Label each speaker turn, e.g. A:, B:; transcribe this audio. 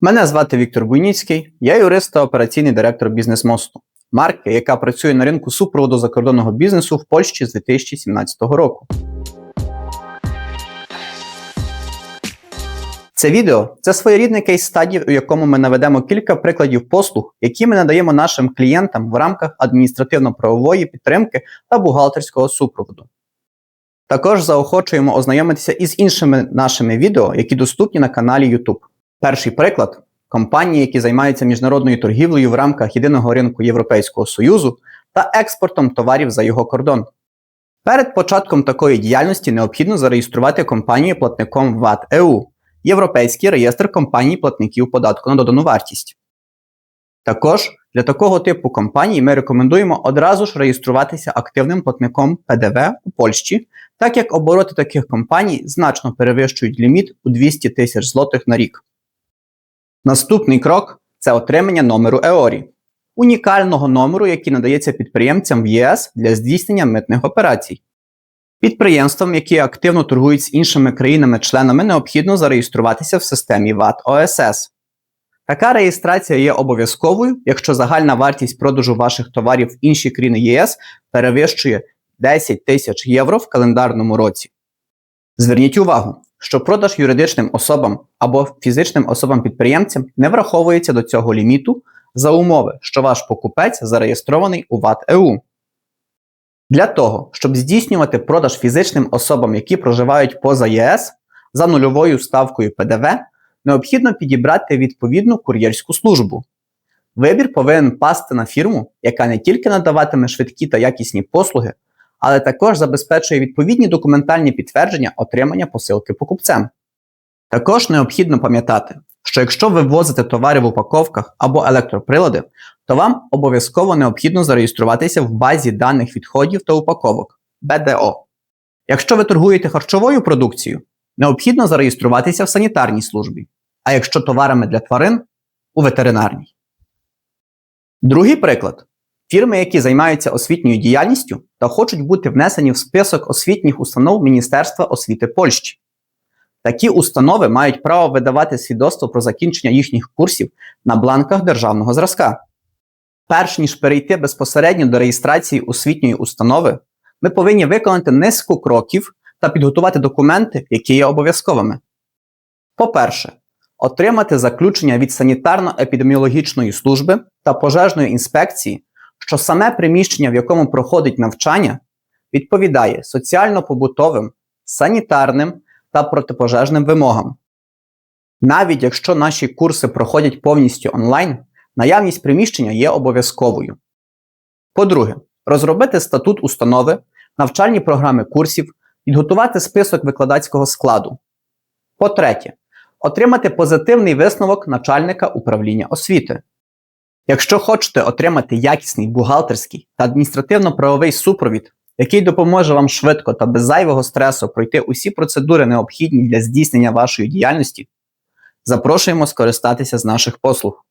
A: Мене звати Віктор Буйніцький, я юрист та операційний директор бізнес-мосту, марки, яка працює на ринку супроводу закордонного бізнесу в Польщі з 2017 року. Це відео це своєрідний кейс стадії, у якому ми наведемо кілька прикладів послуг, які ми надаємо нашим клієнтам в рамках адміністративно-правової підтримки та бухгалтерського супроводу. Також заохочуємо ознайомитися із іншими нашими відео, які доступні на каналі YouTube. Перший приклад компанії, які займаються міжнародною торгівлею в рамках єдиного ринку Європейського Союзу та експортом товарів за його кордон. Перед початком такої діяльності необхідно зареєструвати компанію платником ВАТ ЕУ Європейський реєстр компаній платників податку на додану вартість. Також для такого типу компаній ми рекомендуємо одразу ж реєструватися активним платником ПДВ у Польщі, так як обороти таких компаній значно перевищують ліміт у 200 тисяч злотих на рік. Наступний крок це отримання номеру ЕОРІ, унікального номеру, який надається підприємцям в ЄС для здійснення митних операцій. Підприємствам, які активно торгують з іншими країнами-членами, необхідно зареєструватися в системі ВАТ ОСС. Така реєстрація є обов'язковою, якщо загальна вартість продажу ваших товарів в інші країни ЄС перевищує 10 тисяч євро в календарному році. Зверніть увагу, що продаж юридичним особам або фізичним особам-підприємцям не враховується до цього ліміту за умови, що ваш покупець зареєстрований у ВАТ ЕУ. Для того, щоб здійснювати продаж фізичним особам, які проживають поза ЄС за нульовою ставкою ПДВ, необхідно підібрати відповідну кур'єрську службу. Вибір повинен пасти на фірму, яка не тільки надаватиме швидкі та якісні послуги, але також забезпечує відповідні документальні підтвердження отримання посилки покупцем. Також необхідно пам'ятати, що якщо ви ввозите товари в упаковках або електроприлади, то вам обов'язково необхідно зареєструватися в базі даних відходів та упаковок БДО. Якщо ви торгуєте харчовою продукцією, необхідно зареєструватися в санітарній службі, а якщо товарами для тварин у ветеринарній. Другий приклад фірми, які займаються освітньою діяльністю та хочуть бути внесені в список освітніх установ Міністерства освіти Польщі. Такі установи мають право видавати свідоцтво про закінчення їхніх курсів на бланках державного зразка. Перш ніж перейти безпосередньо до реєстрації освітньої установи, ми повинні виконати низку кроків та підготувати документи, які є обов'язковими. По-перше, отримати заключення від санітарно-епідеміологічної служби та пожежної інспекції, що саме приміщення, в якому проходить навчання, відповідає соціально-побутовим, санітарним та протипожежним вимогам. Навіть якщо наші курси проходять повністю онлайн, наявність приміщення є обов'язковою. По-друге, розробити статут установи, навчальні програми курсів, підготувати список викладацького складу. По-третє, отримати позитивний висновок начальника управління освіти. Якщо хочете отримати якісний бухгалтерський та адміністративно-правовий супровід, який допоможе вам швидко та без зайвого стресу пройти усі процедури, необхідні для здійснення вашої діяльності, запрошуємо скористатися з наших послуг.